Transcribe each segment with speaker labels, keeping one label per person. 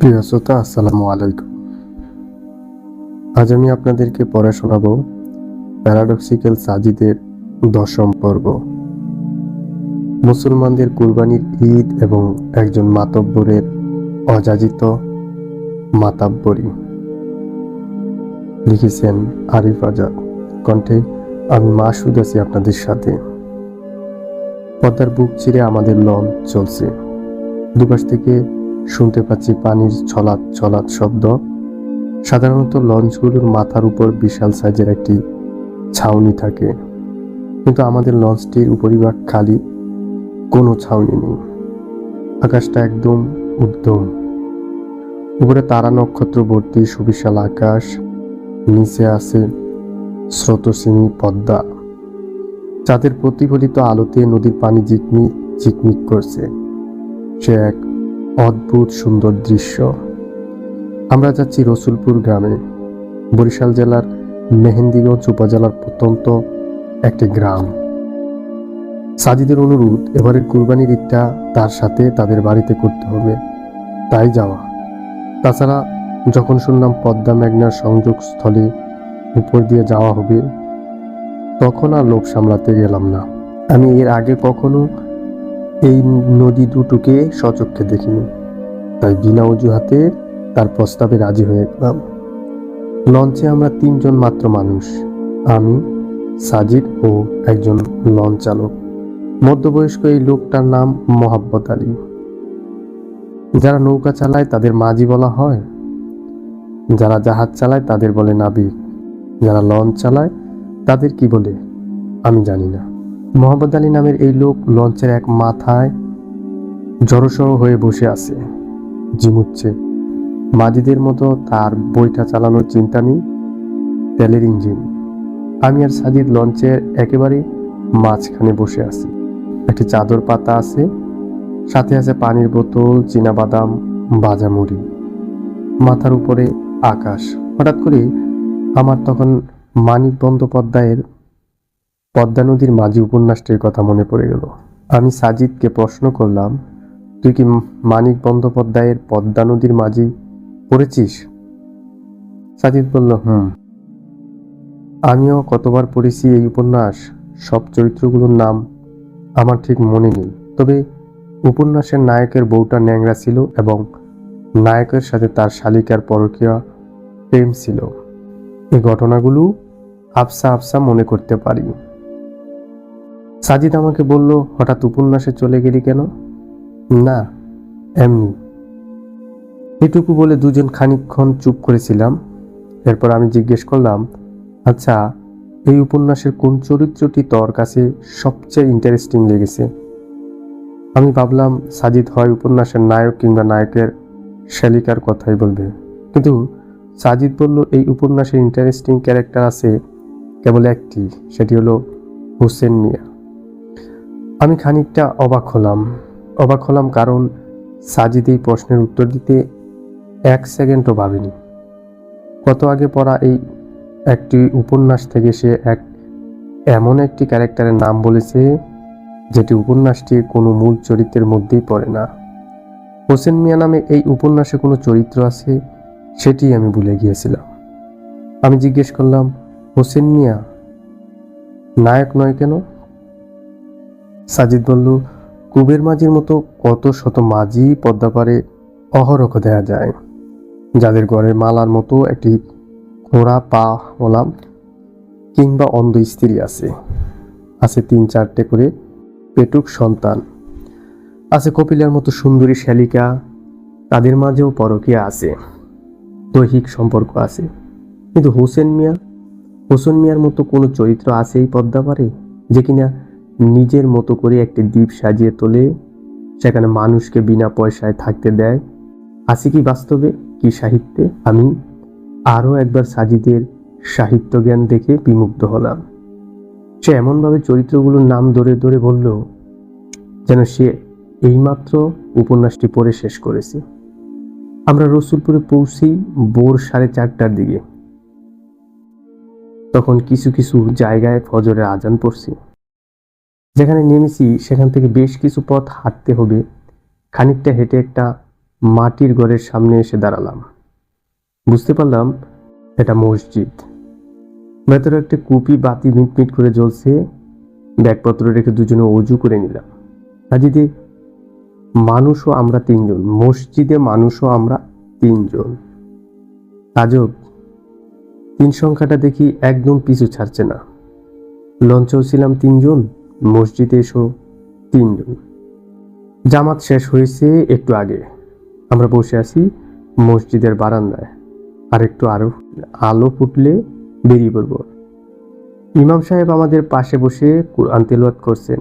Speaker 1: প্রিয় শ্রোতা, আসসালামু আলাইকুম। আজ আমি আপনাদেরকে পড়া শোনাবো প্যারাডক্সিক্যাল সাজিদের দশম পর্ব। মুসলমানদের কুরবানির ঈদ এবং একজন মাতব্বরের অযাচিত মাতাব্বরী। লিখেছেন আরিফ আজাদ। কণ্ঠে আমি মাসুদ আছি আপনাদের সাথে। পদ্মার বুক চিরে আমাদের লঞ্চ চলছে। দুপাশ থেকে শুনতে পাচ্ছি পানির ছলাৎ ছলাৎ শব্দ। সাধারণত লঞ্চগুলোর মাথার উপর বিশাল সাইজের একটি ছাউনি থাকে। কিন্তু আমাদের লঞ্চটির উপরিভাগ খালি, কোনো ছাউনি নেই। আকাশটা একদম উদ্যম। উপরে তারা নক্ষত্র ভর্তি সুবিশাল আকাশ, নিচে আছে স্রোতসিনী পদ্মা। চাঁদের প্রতিফলিত আলোতে নদীর পানি ঝিকমিক ঝিকমিক করছে। সে এক অদ্ভুত সুন্দর দৃশ্য। আমরা যাচ্ছি রসুলপুর গ্রামে। বরিশাল জেলার মেহেন্দিগঞ্জ উপজেলার প্রত্যন্ত একটি গ্রাম। সাজিদের অনুরোধ, এবারের কুরবানির ঈদটা তার সাথে তাদের বাড়িতে করতে হবে। তাই যাওয়া। তাছাড়া যখন শুনলাম পদ্মা মেঘনার সংযোগস্থলে উপর দিয়ে যাওয়া হবে, তখন আর লোক সামলাতে গেলাম না। আমি এর আগে কখনো এই নদী দুটোকে সচক্ষে দেখিনি। তাই বিনা অজুহাতে তার প্রস্তাবে রাজি হয়ে গেলাম। লঞ্চে আমরা তিনজন মাত্র মানুষ, আমি, সাজিদ ও একজন লঞ্চ চালক। মধ্যবয়স্ক এই লোকটার নাম মোহাব্বত আলী। যারা নৌকা চালায় তাদের মাঝি বলা হয়, যারা জাহাজ চালায় তাদের বলে নাবিক। যারা লঞ্চ চালায় তাদের কি বলে, আমি জানি না। মোহাম্মদ আলী নামের এই লোক লঞ্চের এক মাথায় জড়সড় হয়ে বসে আছে জিমুচ্ছে মাজিদের মতো তার বইটা চালানোর চিন্তা নেই, তেলের ইঞ্জিন। আমি আর সাজিদ লঞ্চের একেবারে মাঝখানে বসে আছি। একটি চাদর পাতা আছে, সাথে আছে পানির বোতল বাদাম বাজা মুড়ি মাথার উপরে আকাশ। হঠাৎ করে আমার তখন মানিক বন্দ্যোপাধ্যায়ের পদ্মা নদীর মাঝি উপন্যাসটির কথা মনে পড়ে গেল। আমি সাজিদকে প্রশ্ন করলাম, তুই কি মানিক বন্দ্যোপাধ্যায়ের পদ্মা নদীর মাঝি পড়েছিস? সাজিদ বলল, হুম। আমিও কতবার পড়েছি এই উপন্যাস, সব চরিত্রগুলোর নাম আমার ঠিক মনে নেই। তবে উপন্যাসের নায়কের বউটা ন্যাংরা ছিল এবং নায়কের সাথে তার শালিকার পরকীয়া প্রেম ছিল। এই ঘটনাগুলো আফসা আফসা মনে করতে পারি। সাজিদ আমাকে বলল, হঠাৎ উপন্যাসে চলে গেলি কেন? না, এমনি। এটুকু বলে দুজন খানিকক্ষণ চুপ করেছিলাম। এরপর আমি জিজ্ঞেস করলাম আচ্ছা এই উপন্যাসের কোন চরিত্রটি তোর কাছে সবচেয়ে ইন্টারেস্টিং লেগেছে? আমি ভাবলাম, সাজিদ হয় উপন্যাসের নায়ক কিংবা নায়কের শালিকার কথাই বলবে। কিন্তু সাজিদ বলল, এই উপন্যাসের ইন্টারেস্টিং ক্যারেক্টার আছে কেবল একটি, সেটি হলো হোসেন মিয়া। আমি খানিকটা অবাক হলাম। অবাক হলাম কারণ সাজিদ এই প্রশ্নের উত্তর দিতে এক সেকেন্ডও ভাবেনি। কত আগে পড়া এই একটি উপন্যাস থেকে সে এক এমন একটি ক্যারেক্টারের নাম বলেছে, যেটি উপন্যাসটির কোনো মূল চরিত্রের মধ্যেই পড়ে না। হোসেন মিয়া নামে এই উপন্যাসে কোনো চরিত্র আছে, সেটি আমি ভুলে গিয়েছিলাম। আমি জিজ্ঞেস করলাম, হোসেন মিয়া, নায়ক নয় কেন? সাজিদ বলল, কুবের মাঝির মতো কত শত মাঝি পদ্মাপারে অহরহ দেখা যায়। যাদের ঘরে মালার মতো একটি খোঁড়া পা হলাম কিংবা অন্ধ স্ত্রী আছে। আছে তিন চারটে করে পেটুক সন্তান। আছে কপিলার মতো সুন্দরী শালিকা। তাদের মাঝেও পরকীয়া আছে। দৈহিক সম্পর্ক আছে। কিন্তু হোসেন মিয়া, হোসেন মিয়ার মতো কোনো চরিত্র আছে এই পদ্মাপারে যে কিনা নিজের মতো করে একটি দ্বীপ সাজিয়ে তোলে, সেখানে মানুষকে বিনা পয়সায় থাকতে দেয়। আছে কি বাস্তবে? কি সাহিত্যে? আমি আরও একবার সাজিদের সাহিত্য জ্ঞান দেখে বিমুগ্ধ হলাম। সে এমনভাবে চরিত্রগুলোর নাম ধরে ধরে বলল, যেন সে এইমাত্র উপন্যাসটি পড়ে শেষ করেছে। আমরা রসুলপুরে পৌঁছেই ভোর সাড়ে চারটার দিকে। তখন কিছু কিছু জায়গায় ফজরের আজান পড়ছে। যেখানে নেমেছি, সেখান থেকে বেশ কিছু পথ হাঁটতে হবে। খানিকটা হেঁটে একটা মাটির ঘরের সামনে এসে দাঁড়ালাম। বুঝতে পারলাম, এটা মসজিদ। ভেতরে একটা কুপি বাতি মিটমিট করে জ্বলছে। ব্যাগপত্র রেখে দুজনে অজু করে নিলাম। কাজীতে মানুষও আমরা তিনজন। মসজিদে মানুষও আমরা তিনজন। আজব, তিন সংখ্যাটা দেখি একদম পিছু ছাড়ছে না। লঞ্চেও ছিলাম তিনজন। মসজিদে এসো তিনজন জামাত শেষ হয়েছে একটু আগে। আমরা বসে আছি মসজিদের বারান্দায়। আর একটু আরও আলো ফুটলে বেরিয়ে পড়ব। ইমাম সাহেব আমাদের পাশে বসে কোরআন তেলাওয়াত করছেন।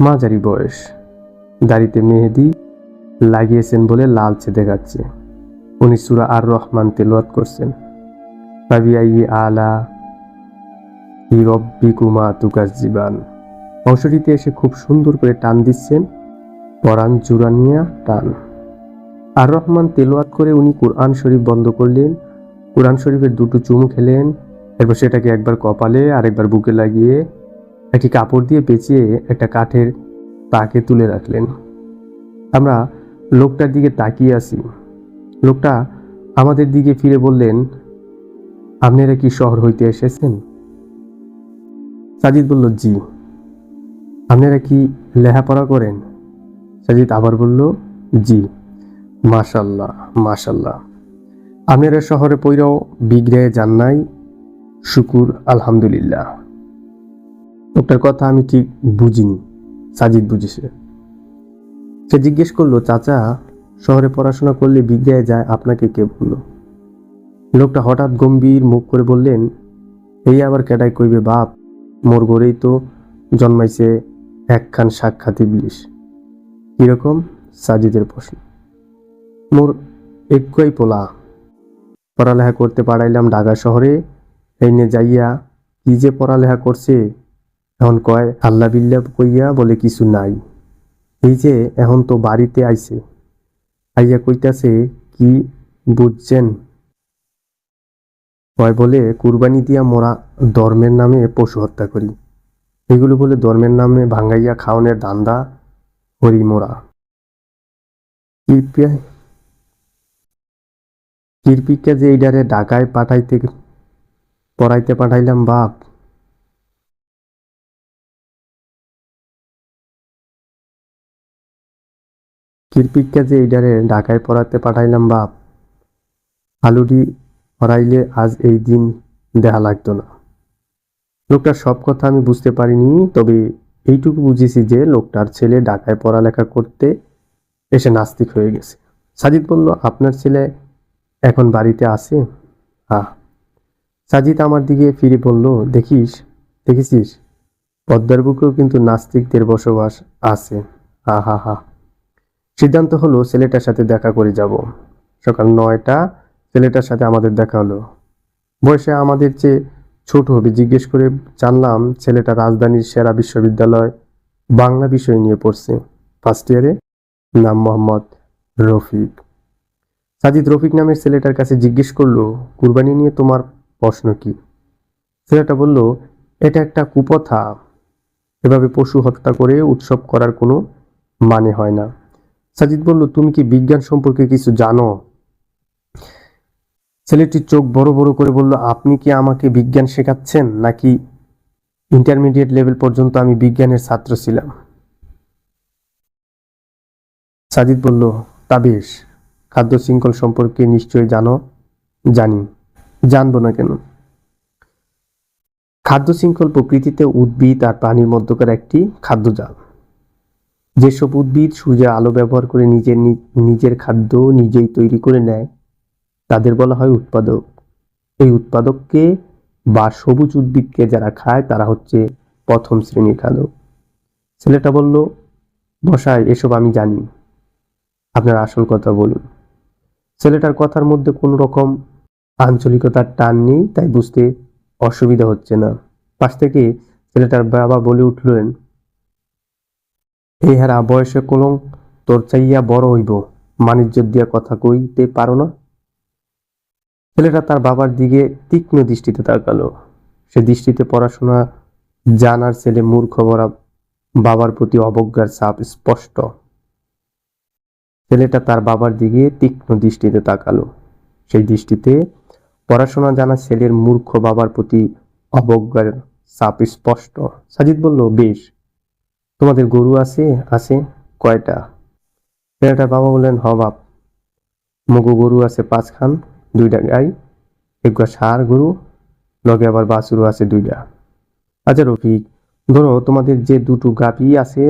Speaker 1: মাঝারি বয়স। দাড়িতে মেহেদি লাগিয়েছেন বলে লালচে দেখাচ্ছে। উনি সুরা আর রহমান তেলাওয়াত করছেন। আলা রব্বিকুমা তুকাজিবান অংশটিতে এসে খুব সুন্দর করে টান দিচ্ছেন, পরাণ জুরানিয়া টান। আর রহমান তেলোয়াত করে উনি কোরআন শরীফ বন্ধ করলেন, কোরআন শরীফের দুটো চুমু খেলেন, এরপর সেটাকে একবার কপালে আর একবার বুকে লাগিয়ে একটি কাপড় দিয়ে পেঁচিয়ে একটা কাঠের তাকে তুলে রাখলেন। আমরা লোকটার দিকে তাকিয়ে আছি। লোকটা আমাদের দিকে ফিরে বললেন, আপনারা কি শহর হইতে এসেছেন? সাজিদ বলল জি আপনারা কি লেখাপড়া করেন? সাজিদ আবার বলল, জি। মাশাল্লাহ মাশাল্লাহ। আপনারা শহরে পইরাও বিগ্রহে যান নাই? শুকুর, আলহামদুলিল্লাহ। লোকটার কথা আমি ঠিক বুঝিনি, সাজিদ বুঝেছে। সে জিজ্ঞেস করল, চাচা, শহরে পড়াশোনা করলে বিগ্রহে যায়, আপনাকে কে বলল? লোকটা হঠাৎ গম্ভীর মুখ করে বললেন, এই আবার কেটাই কইবে বাপ মোর ঘরেই তো জন্মাইছে একখান সাক্ষাৎ ইবলিশ। কীরকম? সাজিদের প্রশ্ন। মোর একই পোলা। পড়ালেখা করতে পারাইলাম ঢাকা শহরে এই নে যাইয়া কি যে পড়ালেখা করছে, এখন কয়, আল্লাহ বিল্লা কইয়া বলে কিছু নাই। এই যে এখন তো বাড়িতে আইছে। আইয়া কইতাছে, কি বুঝছেন? কয় বলে কুরবানি দিয়া মোরা ধর্মের নামে পশু হত্যা করি। এগুলো বলে ধর্মের নামে ভাঙ্গাইয়া খাওয়ানোর দান্দা করি মোরা। কিরপিকা যে এইডারে ঢাকায় পাঠাইতে, পড়াইতে পাঠাইলাম বাপ। কিরপিকা যে এইডারে ঢাকায় পড়াতে পাঠাইলাম বাপ। আলুডি হরাইলে আজ এই দিন দেখা লাগতো না। লোকটার সব কথা আমি বুঝতে পারিনি, তবে এইটুকু বুঝেছি যে লোকটার ছেলে ঢাকায় পড়ালেখা করতে এসে নাস্তিক হয়ে গেছে। সাজিদ বলল, আপনার ছেলে এখন বাড়িতে আছে? হ্যাঁ সাজিদ আমার দিকে ফিরে বলল, দেখিস দেখেছিস পদ্মার বুকেও কিন্তু নাস্তিকদের বসবাস আছে। হা হা হা সিদ্ধান্ত হলো, ছেলেটার সাথে দেখা করে যাব। সকাল নয়টা ছেলেটার সাথে আমাদের দেখা হলো। বয়সে আমাদের চেয়ে ছোট হবে। জিজ্ঞেস করে জানলাম ছেলেটা রাজধানীর সেরা বিশ্ববিদ্যালয় বাংলা বিষয় নিয়ে পড়ছে। ফার্স্ট ইয়ারে নাম মোহাম্মদ রফিক। সাজিদ রফিক নামের ছেলেটার কাছে জিজ্ঞেস করল, কুরবানি নিয়ে তোমার প্রশ্ন কি? ছেলেটা বলল, এটা একটা কুপথা এভাবে পশু হত্যা করে উৎসব করার কোনো মানে হয় না। সাজিদ বলল, তুমি কি বিজ্ঞান সম্পর্কে কিছু জানো? ছেলেটি চোখ বড় বড় করে বলল, আপনি কি আমাকে বিজ্ঞান শেখাচ্ছেন? নাকি ইন্টারমিডিয়েট লেভেল পর্যন্ত আমি বিজ্ঞানের ছাত্র ছিলাম? সাজিদ বলল, তা বেশ। খাদ্য শৃঙ্খল সম্পর্কে নিশ্চয়ই জানো, জানি। জানব না কেন? খাদ্য শৃঙ্খল প্রকৃতিতে উদ্ভিদ আর প্রাণীর মধ্যকার একটি খাদ্যজাল যেসব উদ্ভিদ সূর্যের আলো ব্যবহার করে নিজের নিজের খাদ্য নিজেই তৈরি করে নেয় তাদের বলা হয় উৎপাদক। এই উৎপাদককে বা সবুজ উদ্ভিদকে যারা খায়, তারা হচ্ছে প্রথম শ্রেণির খাদক। ছেলেটা বলল বসায় এসব আমি জানি। আপনার আসল কথা বলুন। ছেলেটার কথার মধ্যে কোনো রকম আঞ্চলিকতার টান নেই, তাই বুঝতে অসুবিধা হচ্ছে না। পাশ থেকে ছেলেটার বাবা বলে উঠলেন, এই হারা বয়সে কোনো তোর চাইয়া বড় হইব। মানিজ্য দিয়া কথা কইতে পারো না? ছেলেটা তার বাবার দিকে তীক্ষ্ণ দৃষ্টিতে তাকালো। সে দৃষ্টিতে পড়াশোনা জানার ছেলে মূর্খ ভরা বাবার প্রতি অবজ্ঞার ছাপ স্পষ্ট। ছেলেটা তার বাবার দিকে তীক্ষ্ণ দৃষ্টিতে তাকালো। সেই দৃষ্টিতে পড়াশোনা জানা ছেলের মূর্খ বাবার প্রতি অবজ্ঞার চাপ স্পষ্ট। সাজিদ বলল, বেশ। তোমাদের গরু আছে? আছে। কয়টা? ছেলেটার বাবা বললেন হ বাপ। মগু গরু আছে পাঁচখান। দুইটা গাই এগুলো সার গরু, লগে আবার বাছুরও আছে দুইটা। আচ্ছা রফিক, ধরো তোমাদের যে দুটো গাভী আছে,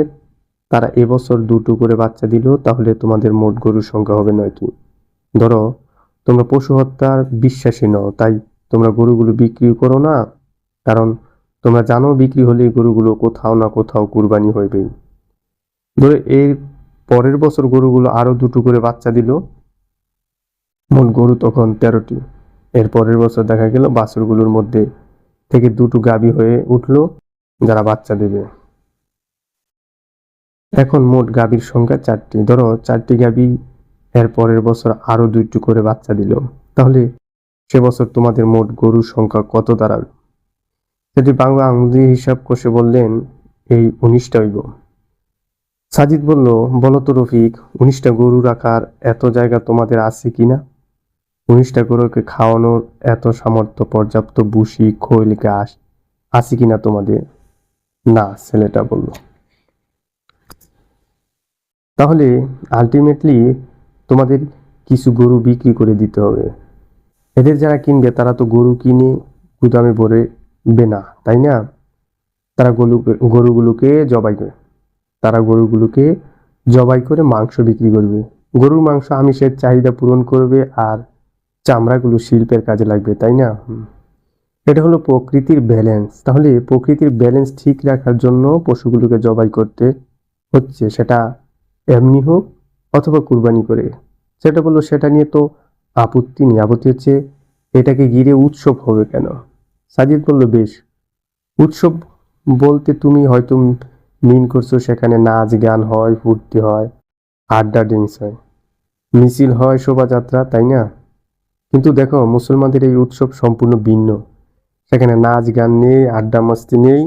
Speaker 1: তারা এবছর দুটো করে বাচ্চা দিল, তাহলে তোমাদের মোট গরুর সংখ্যা হবে নয়টি। ধরো, তোমরা পশু হত্যার বিশ্বাসী নও, তাই তোমরা গরুগুলো বিক্রি করো না, কারণ তোমরা জানো বিক্রি হলে গরুগুলো কোথাও না কোথাও কুরবানি হইবেই। ধরো এর পরের বছর গরুগুলো আরও দুটো করে বাচ্চা দিল মোট গরু তখন তেরোটি। এর পরের বছর দেখা গেল বাছুরগুলোর মধ্যে থেকে দুটো গাভী হয়ে উঠল যারা বাচ্চা দেবে। এখন মোট গাভীর সংখ্যা চারটি। ধরো চারটি গাভী এর পরের বছর আরও দুইটি করে বাচ্চা দিল। তাহলে সে বছর তোমাদের মোট গরুর সংখ্যা কত দাঁড়াবে সেটি বাংলা আঙুলি হিসাব কষে বললেন, এই উনিশটা হইব। সাজিদ বলল, বলো তো রফিক, উনিশটা গরু রাখার এত জায়গা তোমাদের আছে কিনা? উনিশটা গরুকে খাওয়ানোর এত সামর্থ্য পর্যাপ্ত বুসি খৈল ঘাস আছে কিনা তোমাদের? না, ছেলেটা বলল। তাহলে আলটিমেটলি তোমাদের কিছু গরু বিক্রি করে দিতে হবে। এদের যারা কিনবে, তারা তো গরু কিনে গুদামে ভরবে না, তাই না? তারা গরু, গরুগুলোকে জবাই করে, তারা গরুগুলোকে জবাই করে মাংস বিক্রি করবে। গরুর মাংস আমিষের চাহিদা পূরণ করবে আর চামড়াগুলো শিল্পের কাজে লাগবে, তাই না? এটা হলো প্রকৃতির ব্যালেন্স তাহলে প্রকৃতির ব্যালেন্স ঠিক রাখার জন্য পশুগুলোকে জবাই করতে হচ্ছে, সেটা এমনি হোক অথবা কুরবানি করে। সেটা বলল, সেটা নিয়ে তো আপত্তি নেই। আপত্তি হচ্ছে এটাকে ঘিরে উৎসব হবে কেন? সাজিদ বলল, বেশ, উৎসব বলতে তুমি হয়তো মিন করছ, সেখানে নাচ গান হয়, ফুর্তি হয়, আড্ডা ড্রিঙ্কস হয়। মিছিল হয়, শোভাযাত্রা, তাই না? কিন্তু দেখো, মুসলমানদের এই উৎসব সম্পূর্ণ ভিন্ন। সেখানে নাচ গান নেই, আড্ডা মাস্তি নেই,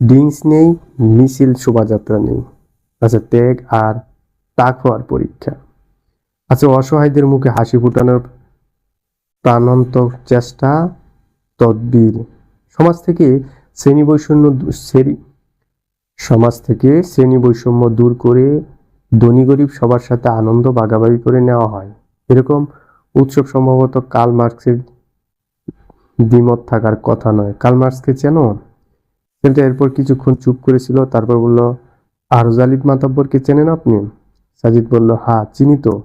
Speaker 1: ড্রিঙ্কস নেই, মিছিল, শোভাযাত্রা নেই। আচ্ছা ত্যাগ আর তাক হওয়ার পরীক্ষা। আচ্ছা অসহায়দের মুখে হাসি ফুটানোর প্রাণান্ত চেষ্টা, তদ্বির। সমাজ থেকে শ্রেণি বৈষম্য শ্রেণি, সমাজ থেকে শ্রেণি বৈষম্য দূর করে ধনী গরিব সবার সাথে আনন্দ ভাগাভাগি করে নেওয়া হয়। এরকম উৎসব সম্ভবত কাল মার্কসের দ্বিমত থাকার কথা নয়। কাল মার্কসকে চেনো? ছেলেটা এরপর কিছুক্ষণ চুপ করেছিল, তারপর বলল আরজ আলিফ মাতাব্বরকে চেনেন আপনি? সাজিদ বলল, হা, চিনি তো।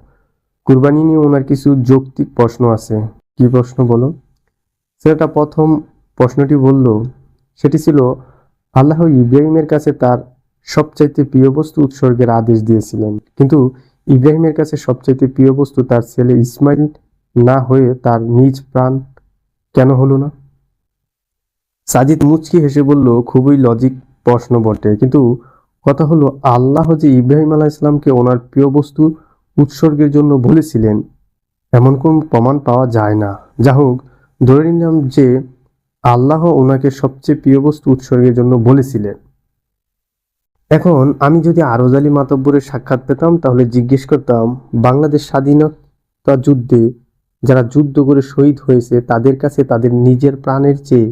Speaker 1: কুরবানি নিয়ে ওনার কিছু যৌক্তিক প্রশ্ন আছে। কি প্রশ্ন বলো? ছেলেটা প্রথম প্রশ্নটি বলল, সেটি ছিল, আল্লাহ ইব্রাহিমের কাছে তার সবচাইতে প্রিয় বস্তু উৎসর্গের আদেশ দিয়েছিলেন। কিন্তু ইব্রাহিমের কাছে সবচাইতে প্রিয় বস্তু তার ছেলে ইসমাইল না হয়ে তার নিজ প্রাণ কেন হলো না? সাজিদ মুচকি হেসে বলল, খুবই লজিক প্রশ্ন বটে। কিন্তু কথা হলো, আল্লাহ যে ইব্রাহিম আলাহ ইসলামকে ওনার প্রিয় বস্তু উৎসর্গের জন্য বলেছিলেন, এমন কোন প্রমাণ পাওয়া যায় না। যা হোক, ধরে নিলাম যে আল্লাহ ওনাকে সবচেয়ে প্রিয় বস্তু উৎসর্গের জন্য বলেছিলেন। এখন আমি যদি আরজ আলী মাতব্বরের সাক্ষাৎ পেতাম, তাহলে জিজ্ঞেস করতাম, বাংলাদেশ স্বাধীনতা যুদ্ধে যারা যুদ্ধ করে শহীদ হয়েছে, তাদের কাছে তাদের নিজের প্রাণের চেয়ে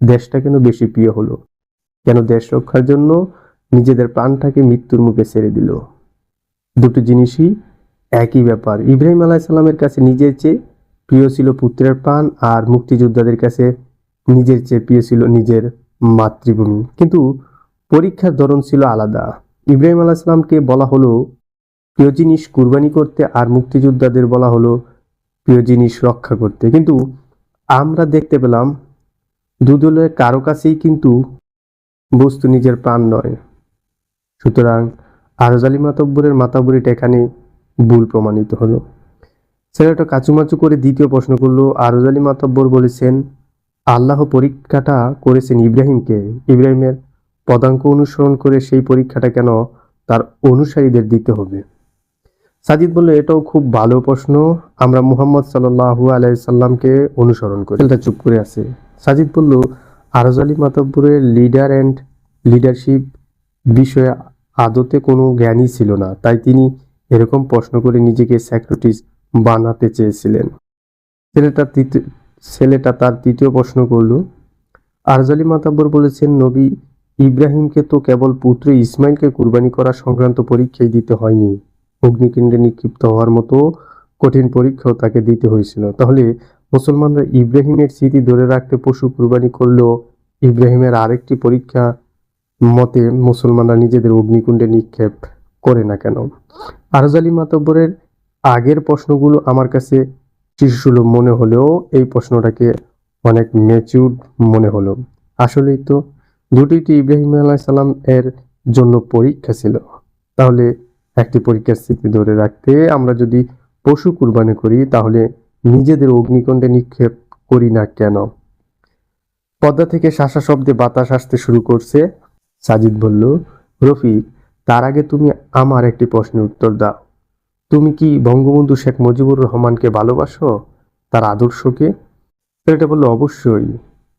Speaker 1: দেশটা কেন বেশি প্রিয় হলো? কেন দেশ রক্ষার জন্য নিজেদের প্রাণটাকে মৃত্যুর মুখে ছেড়ে দিল? দুটো জিনিসই একই ব্যাপার। ইব্রাহিম আলাহ সাল্লামের কাছে নিজের চেয়ে প্রিয় ছিল পুত্রের প্রাণ, আর মুক্তিযোদ্ধাদের কাছে নিজের চেয়ে প্রিয় ছিল নিজের মাতৃভূমি। কিন্তু পরীক্ষার ধরন ছিল আলাদা। ইব্রাহিম আলাহ সাল্লামকে বলা হলো, প্রিয় জিনিস কুরবানি করতে আর মুক্তিযোদ্ধাদের বলা হলো, প্রিয় জিনিস রক্ষা করতে। কিন্তু আমরা দেখতে পেলাম, দুদলের কারও কাছেই কিন্তু বস্তু নিজের প্রাণ নয়। সুতরাং আরজ আলী মাতব্বরের মাতাবরিটা এখানে ভুল প্রমাণিত হলো। ছেলেটা কাচুমাচু করে দ্বিতীয় প্রশ্ন করল, আরজ আলী মাতব্বর বলেছেন, আল্লাহ পরীক্ষাটা করেছেন ইব্রাহিমকে। ইব্রাহিমের পদাঙ্ক অনুসরণ করে সেই পরীক্ষাটা কেন তার অনুসারীদের দিতে হবে? সাজিদ বলল, এটাও খুব ভালো প্রশ্ন। আমরা মুহাম্মদ সাল্লাহু আলাইসাল্লামকে অনুসরণ করি। ছেলেটা চুপ করে আছে। সাজিদ বলল আরজ আলী মাতব্বরের লিডার অ্যান্ড লিডারশিপ বিষয়ে আদতে কোনো জ্ঞানই ছিল না। তাই তিনি এরকম প্রশ্ন করে নিজেকে স্যাক্রেটিস বানাতে চেয়েছিলেন। ছেলেটা ছেলেটা তার তৃতীয় প্রশ্ন করল আরজালি মাতাব্বর বলেছেন, নবী ইব্রাহিমকে তো কেবল পুত্র ইসমাইলকে কুরবানি করা সংক্রান্ত পরীক্ষাই দিতে হয়নি। অগ্নিকুণ্ডে নিক্ষিপ্ত হওয়ার মতো কঠিন পরীক্ষাও তাকে দিতে হয়েছিল। তাহলে মুসলমানরা ইব্রাহিমের স্মৃতি ধরে রাখতে পশু কুরবানি করলেও ইব্রাহিমের আরেকটি পরীক্ষা মতে মুসলমানরা নিজেদের অগ্নিকুণ্ডে নিক্ষেপ করে না কেন? আরজালি মাতব্বরের আগের প্রশ্নগুলো আমার কাছে শিশুসুলভ মনে হলেও এই প্রশ্নটাকে অনেক ম্যাচিউর মনে হলো। আসলেই তো দুটিটি ইব্রাহিম আলাহ সাল্লাম এর জন্য পরীক্ষা ছিল। তাহলে একটি পরীক্ষার স্মৃতি ধরে রাখতে আমরা যদি পশু কুরবানি করি, তাহলে নিজেদের অগ্নিকণ্ডে নিক্ষেপ করি না কেন? পদ্মা থেকে শাসা শব্দে বাতাস আসতে শুরু করছে। সাজিদ বলল, রফিক, তার আগে তুমি আমার একটি প্রশ্নের উত্তর দাও। তুমি কি বঙ্গবন্ধু শেখ মুজিবুর রহমানকে ভালোবাসো? তার আদর্শকে ছেলেটা বলল, অবশ্যই।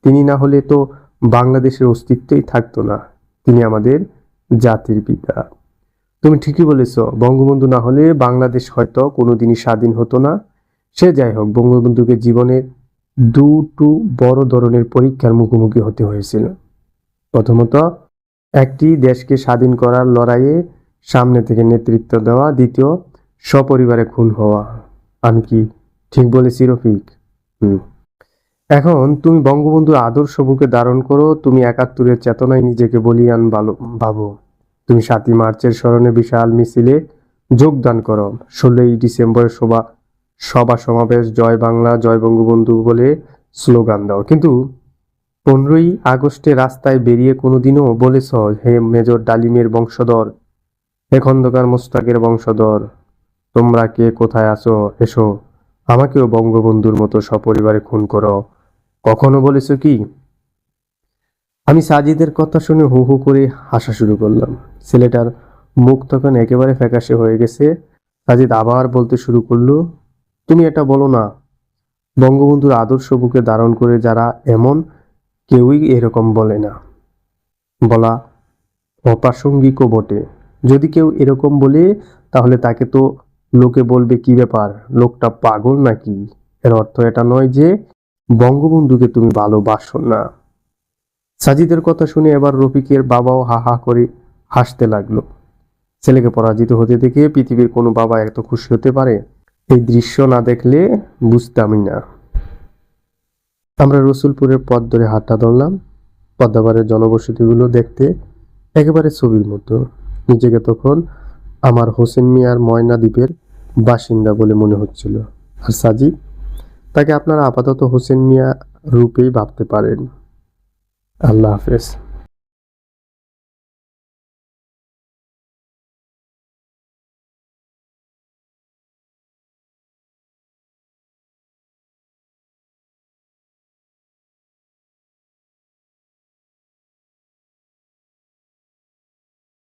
Speaker 1: তিনি না হলে তো বাংলাদেশের অস্তিত্বই থাকতো না। তিনি আমাদের জাতির পিতা। তুমি ঠিকই বলেছ, বঙ্গবন্ধু না হলে বাংলাদেশ হয়তো কোনোদিনই স্বাধীন হতো না। সে যাই হোক, বঙ্গবন্ধুকে জীবনের দুটো বড় ধরনের পরীক্ষার মুখোমুখি হতে হয়েছিল। প্রথমত, একটি দেশকে স্বাধীন করার লড়াইয়ে সামনে থেকে নেতৃত্ব দেওয়া, দ্বিতীয়, সপরিবারে খুন হওয়া। আমি কি ঠিক বলেছি, রফিক? হুম। এখন তুমি বঙ্গবন্ধুর আদর্শ বুকে ধারণ করো, তুমি একাত্তরের চেতনায় নিজেকে বলিয়ান ভাবো। তুমি সাতই মার্চের স্মরণে বিশাল মিছিলে যোগদান করো। ষোলোই ডিসেম্বরের সভা সভা সমাবেশ, জয় বাংলা, জয় বঙ্গবন্ধু বলে স্লোগান দাও। কিন্তু পনেরোই আগস্টে রাস্তায় বেরিয়ে কোনোদিনও বলেছ, হে মেজর ডালিমের বংশধর, হে খন্দকার মোস্তাকের বংশধর, তোমরা কে, কোথায় আছো, এসো। আমাকেও বঙ্গবন্ধুর মতো সপরিবারে খুন করো। কখনো বলেছ কি? আমি সাজিদের কথা শুনে হু হু করে হাসা শুরু করলাম। ছেলেটার মুখ তখন একেবারে ফ্যাকাশে হয়ে গেছে। সাজিদ আবার বলতে শুরু করল, তুমি এটা বলো না। বঙ্গবন্ধুর আদর্শ বুকে ধারণ করে যারা এমন, কেউই এরকম বলে না। বলা অপ্রাসঙ্গিকও বটে। যদি কেউ এরকম বলে, তাহলে তাকে তো লোকে বলবে কি ব্যাপার? লোকটা পাগল নাকি? এর অর্থ এটা নয় যে বঙ্গবন্ধুকে তুমি ভালোবাসো না। সাজিদের কথা শুনে এবার রফিকের বাবাও হা হা করে হাসতে লাগল। ছেলেকে পরাজিত হতে দেখে পৃথিবীর কোনো বাবা এত খুশি হতে পারে? এই দৃশ্য না দেখলে বুঝতামই না। আমরা রসুলপুরের পথ ধরে হাটটা ধরলাম। পদ্মাবারের জনবসতিগুলো দেখতে একেবারে ছবির মতো। নিজেকে তখন আমার হোসেন মিয়ার ময়না দ্বীপের বাসিন্দা বলে মনে হচ্ছিল। আর সাজি তাকে আপনারা আপাতত হোসেন মিয়া রূপেই ভাবতে পারেন। আল্লাহ হাফেজ।